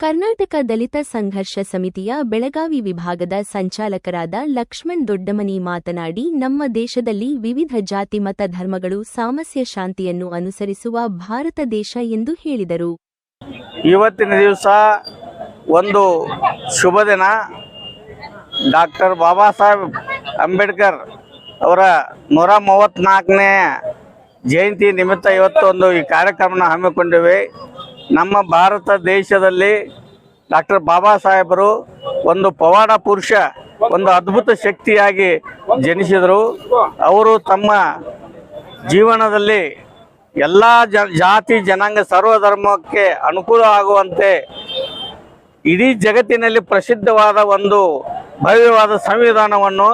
ಕರ್ನಾಟಕ ದಲಿತ ಸಂಘರ್ಷ ಸಮಿತಿಯ ಬೆಳಗಾವಿ ವಿಭಾಗದ ಸಂಚಾಲಕರಾದ ಲಕ್ಷ್ಮಣ್ ದೊಡ್ಡಮನಿ ಮಾತನಾಡಿ, ನಮ್ಮ ದೇಶದಲ್ಲಿ ವಿವಿಧ ಜಾತಿ ಮತ ಧರ್ಮಗಳು ಸಾಮಸ್ಯ ಶಾಂತಿಯನ್ನು ಅನುಸರಿಸುವ ಭಾರತ ದೇಶ ಎಂದು ಹೇಳಿದರು. ಇವತ್ತಿನ ದಿವಸ ಒಂದು ಶುಭ ದಿನ. ಡಾಕ್ಟರ್ ಬಾಬಾ ಸಾಹೇಬ್ ಅಂಬೇಡ್ಕರ್ ಅವರ ನೂರ ಮೂವತ್ತ್ನಾಲ್ಕನೇ ಜಯಂತಿ ನಿಮಿತ್ತ ಇವತ್ತು ಒಂದು ಈ ಕಾರ್ಯಕ್ರಮನ ಹಮ್ಮಿಕೊಂಡಿವೆ. ನಮ್ಮ ಭಾರತ ದೇಶದಲ್ಲಿ ಡಾಕ್ಟರ್ ಬಾಬಾ ಸಾಹೇಬರು ಒಂದು ಪವಾಡ ಪುರುಷ, ಒಂದು ಅದ್ಭುತ ಶಕ್ತಿಯಾಗಿ ಜನಿಸಿದರು. ಅವರು ತಮ್ಮ ಜೀವನದಲ್ಲಿ ಎಲ್ಲ ಜಾತಿ, ಜನಾಂಗ, ಸರ್ವಧರ್ಮಕ್ಕೆ ಅನುಕೂಲ ಆಗುವಂತೆ ಇಡೀ ಜಗತ್ತಿನಲ್ಲಿ ಪ್ರಸಿದ್ಧವಾದ ಒಂದು ಭವ್ಯವಾದ ಸಂವಿಧಾನವನ್ನು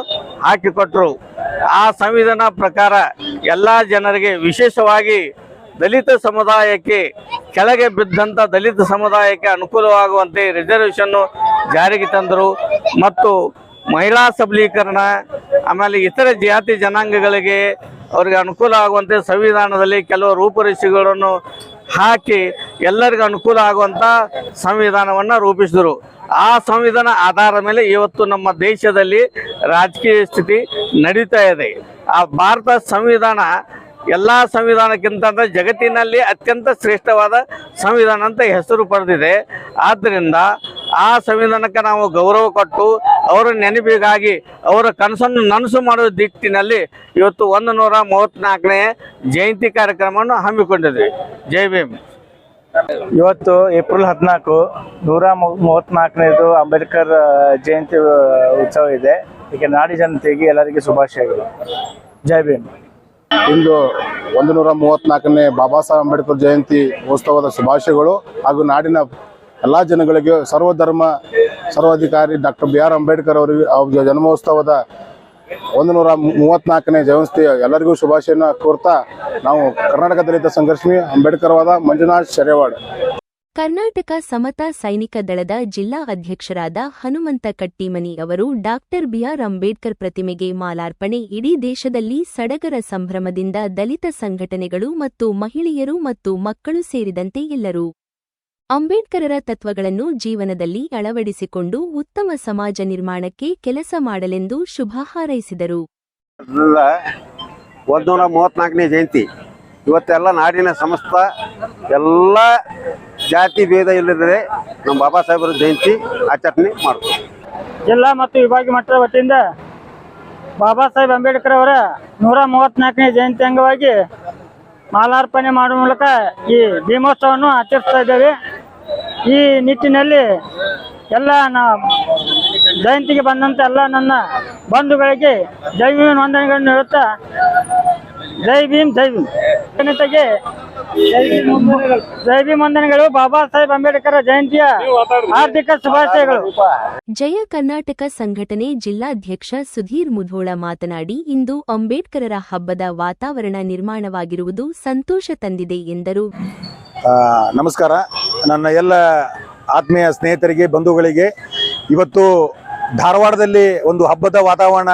ಹಾಕಿಕೊಟ್ಟರು ಆ ಸಂವಿಧಾನ ಪ್ರಕಾರ ಎಲ್ಲ ಜನರಿಗೆ ವಿಶೇಷವಾಗಿ ದಲಿತ ಸಮುದಾಯಕ್ಕೆ ಕೆಳಗೆ ಬಿದ್ದಂಥ ದಲಿತ ಸಮುದಾಯಕ್ಕೆ ಅನುಕೂಲವಾಗುವಂತೆ ರಿಸರ್ವೇಷನ್ನು ಜಾರಿಗೆ ತಂದರು. ಮತ್ತು ಮಹಿಳಾ ಸಬಲೀಕರಣ, ಆಮೇಲೆ ಇತರ ಜಾತಿ ಜನಾಂಗಗಳಿಗೆ ಅವರಿಗೆ ಅನುಕೂಲ ಆಗುವಂತೆ ಸಂವಿಧಾನದಲ್ಲಿ ಕೆಲವು ರೂಪುರೇಷೆಗಳನ್ನು ಹಾಕಿ ಎಲ್ಲರಿಗೂ ಅನುಕೂಲ ಆಗುವಂಥ ಸಂವಿಧಾನವನ್ನು ರೂಪಿಸಿದರು. ಆ ಸಂವಿಧಾನ ಆಧಾರದ ಮೇಲೆ ಇವತ್ತು ನಮ್ಮ ದೇಶದಲ್ಲಿ ರಾಜಕೀಯ ಸ್ಥಿತಿ ನಡೀತಾ ಇದೆ. ಆ ಭಾರತ ಸಂವಿಧಾನ ಎಲ್ಲ ಸಂವಿಧಾನಕ್ಕಿಂತ ಜಗತ್ತಿನಲ್ಲಿ ಅತ್ಯಂತ ಶ್ರೇಷ್ಠವಾದ ಸಂವಿಧಾನ ಅಂತ ಹೆಸರು ಪಡೆದಿದೆ. ಆದ್ದರಿಂದ ಆ ಸಂವಿಧಾನಕ್ಕೆ ನಾವು ಗೌರವ ಕೊಟ್ಟು ಅವರ ನೆನಪಿಗಾಗಿ ಅವರ ಕನಸನ್ನು ನನಸು ಮಾಡುವ ದಿಟ್ಟಿನಲ್ಲಿ ಇವತ್ತು ಒಂದು ನೂರ ಮೂವತ್ತ್ನಾಲ್ಕನೇ ಜಯಂತಿ ಕಾರ್ಯಕ್ರಮವನ್ನು ಹಮ್ಮಿಕೊಂಡಿದ್ವಿ. ಜೈ ಭೀಮ್. ಇವತ್ತು ಏಪ್ರಿಲ್ ಹದಿನಾಲ್ಕು ನೂರ ಮೂವತ್ನಾಲ್ಕನೇದು ಅಂಬೇಡ್ಕರ್ ಜಯಂತಿ ಉತ್ಸವ ಇದೆ. ಈಗ ನಾಡಿ ಜನತೆಗೆ ಎಲ್ಲರಿಗೂ ಶುಭಾಶಯಗಳು. ಜೈ ಭೀಮ್. ಇಂದು ಒಂದು ನೂರ ಮೂವತ್ನಾಲ್ಕನೇ ಬಾಬಾ ಸಾಹೇಬ್ ಅಂಬೇಡ್ಕರ್ ಜಯಂತಿ ಉತ್ಸವದ ಶುಭಾಶಯಗಳು ಹಾಗೂ ನಾಡಿನ ಎಲ್ಲ ಜನಗಳಿಗೆ ಸರ್ವಧರ್ಮ, ಸರ್ವಾಧಿಕಾರಿ ಡಾಕ್ಟರ್ ಬಿ ಆರ್ ಅಂಬೇಡ್ಕರ್ ಅವರಿಗೆ ಅವ್ರ ಜನ್ಮೋತ್ಸವದ ಒಂದು ನೂರ ಮೂವತ್ನಾಲ್ಕನೇ ಜಯಂತಿ ಎಲ್ಲರಿಗೂ ಶುಭಾಶಯನ ಕೋರ್ತಾ ನಾವು ಕರ್ನಾಟಕ ದಲಿತ ಸಂಘರ್ಷಣಿ ಅಂಬೇಡ್ಕರ್ವಾದ ಮಂಜುನಾಥ್ ಶೆರೆವಾಡ್. ಕರ್ನಾಟಕ ಸಮತಾ ಸೈನಿಕ ದಳದ ಜಿಲ್ಲಾ ಅಧ್ಯಕ್ಷರಾದ ಹನುಮಂತ ಕಟ್ಟಿಮನಿ ಅವರು ಡಾಕ್ಟರ್ ಬಿಆರ್ ಅಂಬೇಡ್ಕರ್ ಪ್ರತಿಮೆಗೆ ಮಾಲಾರ್ಪಣೆ ಇಡೀ ದೇಶದಲ್ಲಿ ಸಡಗರ ಸಂಭ್ರಮದಿಂದ ದಲಿತ ಸಂಘಟನೆಗಳು ಮತ್ತು ಮಹಿಳೆಯರು ಮತ್ತು ಮಕ್ಕಳು ಸೇರಿದಂತೆ ಎಲ್ಲರೂ ಅಂಬೇಡ್ಕರರ ತತ್ವಗಳನ್ನು ಜೀವನದಲ್ಲಿ ಅಳವಡಿಸಿಕೊಂಡು ಉತ್ತಮ ಸಮಾಜ ನಿರ್ಮಾಣಕ್ಕೆ ಕೆಲಸ ಮಾಡಲೆಂದು ಶುಭ ಹಾರೈಸಿದರು. ಜಯಂತಿ. ಇವತ್ತೆಲ್ಲ ನಾಡಿನ ಸಮಸ್ತ ಎಲ್ಲ ಜಾತಿ ಭೇದ ಇಲ್ಲದೆ ನಮ್ಮ ಬಾಬಾ ಸಾಹೇಬರ ಜಯಂತಿ ಆಚರಣೆ ಮಾಡ್ತೀವಿ. ಜಿಲ್ಲಾ ಮತ್ತು ವಿಭಾಗೀಯ ಮಟ್ಟದ ವತಿಯಿಂದ ಬಾಬಾ ಸಾಹೇಬ್ ಅಂಬೇಡ್ಕರ್ ಅವರ ನೂರ ಮೂವತ್ನಾಲ್ಕನೇ ಜಯಂತಿ ಅಂಗವಾಗಿ ಮಾಲಾರ್ಪಣೆ ಮಾಡುವ ಮೂಲಕ ಈ ಭೀಮೋತ್ಸವವನ್ನು ಆಚರಿಸ್ತಾ ಇದ್ದೇವೆ. ಈ ನಿಟ್ಟಿನಲ್ಲಿ ಎಲ್ಲ ಜಯಂತಿಗೆ ಬಂದಂಥ ಎಲ್ಲ ನನ್ನ ಬಂಧುಗಳಿಗೆ ಜೈ ಭೀಮ್ ವಂದನೆಗಳನ್ನು ಹೇಳುತ್ತಾ, ಜೈ ಭೀಮ್ ಜೈ ಭೀಮ್. ಜನತೆಗೆ ಜೈ ಭೀಮ್ ವಂದನೆಗಳು ಬಾಬಾ ಸಾಹೇಬ್ ಅಂಬೇಡ್ಕರ್ ಜಯಂತಿಯ ಹಾರ್ದಿಕ ಶುಭಾಶಯಗಳು. ಜಯ ಕರ್ನಾಟಕ ಸಂಘಟನೆ ಜಿಲ್ಲಾಧ್ಯಕ್ಷ ಸುಧೀರ್ ಮುಧೋಳ ಮಾತನಾಡಿ ಇಂದು ಅಂಬೇಡ್ಕರರ ಹಬ್ಬದ ವಾತಾವರಣ ನಿರ್ಮಾಣವಾಗಿರುವುದು ಸಂತೋಷ ತಂದಿದೆ ಎಂದರು. ಆ, ನಮಸ್ಕಾರ. ನನ್ನ ಎಲ್ಲ ಆತ್ಮೀಯ ಸ್ನೇಹಿತರಿಗೆ ಬಂಧುಗಳಿಗೆ ಇವತ್ತು ಧಾರವಾಡದಲ್ಲಿ ಒಂದು ಹಬ್ಬದ ವಾತಾವರಣ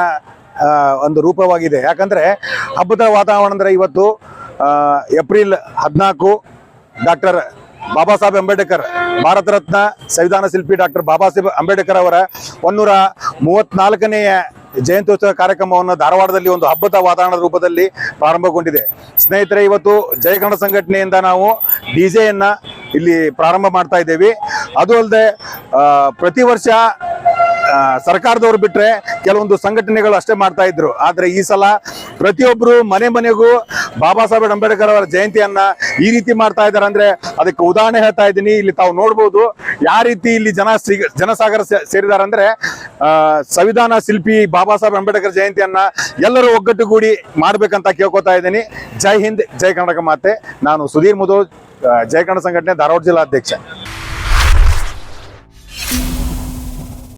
ಒಂದು ರೂಪವಾಗಿದೆ. ಯಾಕಂದ್ರೆ ಹಬ್ಬದ ವಾತಾವರಣ ಅಂದ್ರೆ ಇವತ್ತು ಏಪ್ರಿಲ್ ಹದಿನಾಲ್ಕು ಡಾಕ್ಟರ್ ಬಾಬಾ ಸಾಹೇಬ್ ಅಂಬೇಡ್ಕರ್, ಭಾರತ ರತ್ನ ಸಂವಿಧಾನ ಶಿಲ್ಪಿ ಡಾಕ್ಟರ್ ಬಾಬಾ ಸಾಹೇಬ್ ಅಂಬೇಡ್ಕರ್ ಅವರ ಒಂದೂರ ಮೂವತ್ನಾಲ್ಕನೆಯ ಜಯಂತ್ಯೋತ್ಸವ ಕಾರ್ಯಕ್ರಮವನ್ನು ಧಾರವಾಡದಲ್ಲಿ ಒಂದು ಹಬ್ಬದ ವಾತಾವರಣದ ರೂಪದಲ್ಲಿ ಪ್ರಾರಂಭಗೊಂಡಿದೆ. ಸ್ನೇಹಿತರೆ, ಇವತ್ತು ಜಯಕನ್ನಡ ಸಂಘಟನೆಯಿಂದ ನಾವು ಡಿ ಜೆಯನ್ನ ಇಲ್ಲಿ ಪ್ರಾರಂಭ ಮಾಡ್ತಾ ಇದ್ದೇವೆ. ಅದು ಅಲ್ಲದೆ ಪ್ರತಿ ವರ್ಷ ಸರ್ಕಾರದವರು ಬಿಟ್ರೆ ಕೆಲವೊಂದು ಸಂಘಟನೆಗಳು ಅಷ್ಟೇ ಮಾಡ್ತಾ ಇದ್ರು. ಆದರೆ ಈ ಸಲ ಪ್ರತಿಯೊಬ್ಬರು ಮನೆ ಮನೆಗೂ ಬಾಬಾ ಸಾಹೇಬ್ ಅಂಬೇಡ್ಕರ್ ಅವರ ಜಯಂತಿಯನ್ನ ಈ ರೀತಿ ಮಾಡ್ತಾ ಇದ್ದಾರೆ ಅಂದ್ರೆ ಅದಕ್ಕೆ ಉದಾಹರಣೆ ಹೇಳ್ತಾ ಇದ್ದೀನಿ. ಇಲ್ಲಿ ತಾವು ನೋಡ್ಬೋದು ಯಾವ ರೀತಿ ಇಲ್ಲಿ ಜನ ಸಿಗ- ಜನಸಾಗರ ಸೇರಿದಾರೆ ಅಂದ್ರೆ ಸಂವಿಧಾನ ಶಿಲ್ಪಿ ಬಾಬಾ ಸಾಹೇಬ್ ಅಂಬೇಡ್ಕರ್ ಜಯಂತಿಯನ್ನ ಎಲ್ಲರೂ ಒಗ್ಗಟ್ಟುಗೂಡಿ ಮಾಡ್ಬೇಕಂತ ಕೇಳ್ಕೊತಾ ಇದ್ದೀನಿ. ಜೈ ಹಿಂದ್, ಜೈ ಕರ್ನಾಟಕ ಮಾತೆ. ನಾನು ಸುಧೀರ್ ಮುದೋ ಜೈ ಕನ್ನಡ ಸಂಘಟನೆ ಧಾರವಾಡ ಜಿಲ್ಲಾಧ್ಯಕ್ಷ